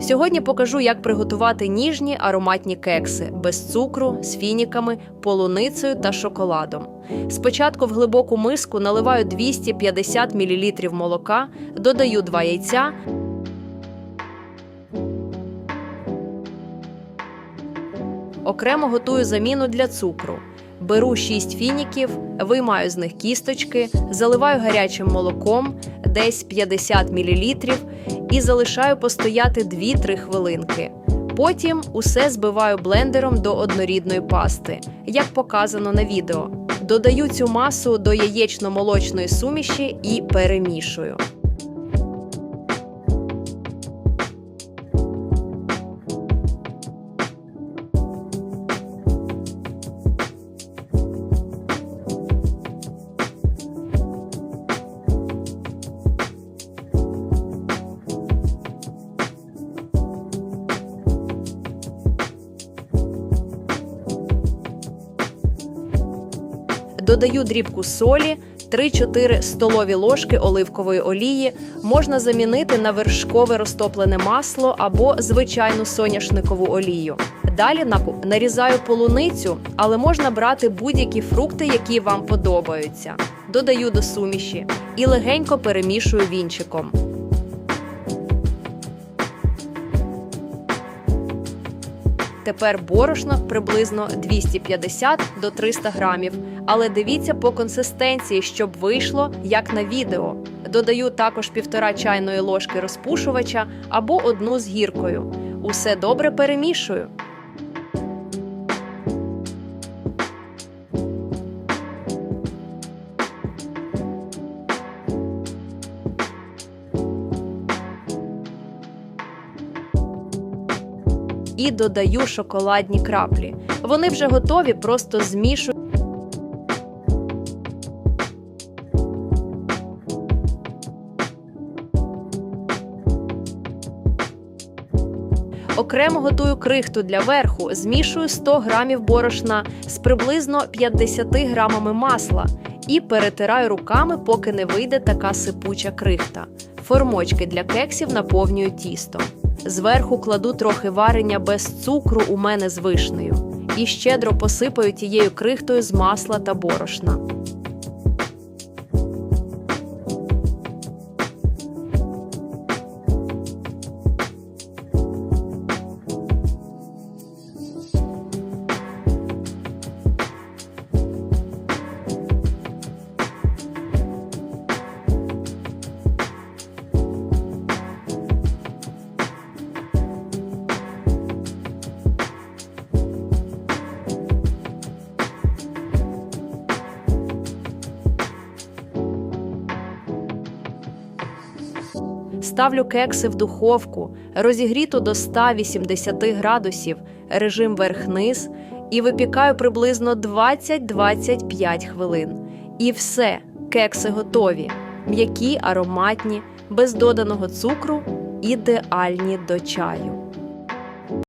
Сьогодні покажу, як приготувати ніжні ароматні кекси без цукру, з фініками, полуницею та шоколадом. Спочатку в глибоку миску наливаю 250 мл молока, додаю 2 яйця. Окремо готую заміну для цукру. Беру 6 фініків, виймаю з них кісточки, заливаю гарячим молоком, десь 50 мл, і залишаю постояти 2-3 хвилинки. Потім усе збиваю блендером до однорідної пасти, як показано на відео. Додаю цю масу до яєчно-молочної суміші і перемішую. Додаю дрібку солі, 3-4 столові ложки оливкової олії. Можна замінити на вершкове розтоплене масло або звичайну соняшникову олію. Далі нарізаю полуницю, але можна брати будь-які фрукти, які вам подобаються. Додаю до суміші і легенько перемішую вінчиком. Тепер борошно приблизно 250 до 300 грамів. Але дивіться по консистенції, щоб вийшло як на відео. Додаю також півтора чайної ложки розпушувача або одну з гіркою. Усе добре перемішую. І додаю шоколадні краплі. Вони вже готові, просто змішую. Окремо готую крихту для верху, змішую 100 грамів борошна з приблизно 50 грамами масла і перетираю руками, поки не вийде така сипуча крихта. Формочки для кексів наповнюю тістом. Зверху кладу трохи варення без цукру у мене з вишнею і щедро посипаю тією крихтою з масла та борошна. Ставлю кекси в духовку, розігріту до 180 градусів, режим верх-низ, і випікаю приблизно 20-25 хвилин. І все, кекси готові, м'які, ароматні, без доданого цукру, ідеальні до чаю.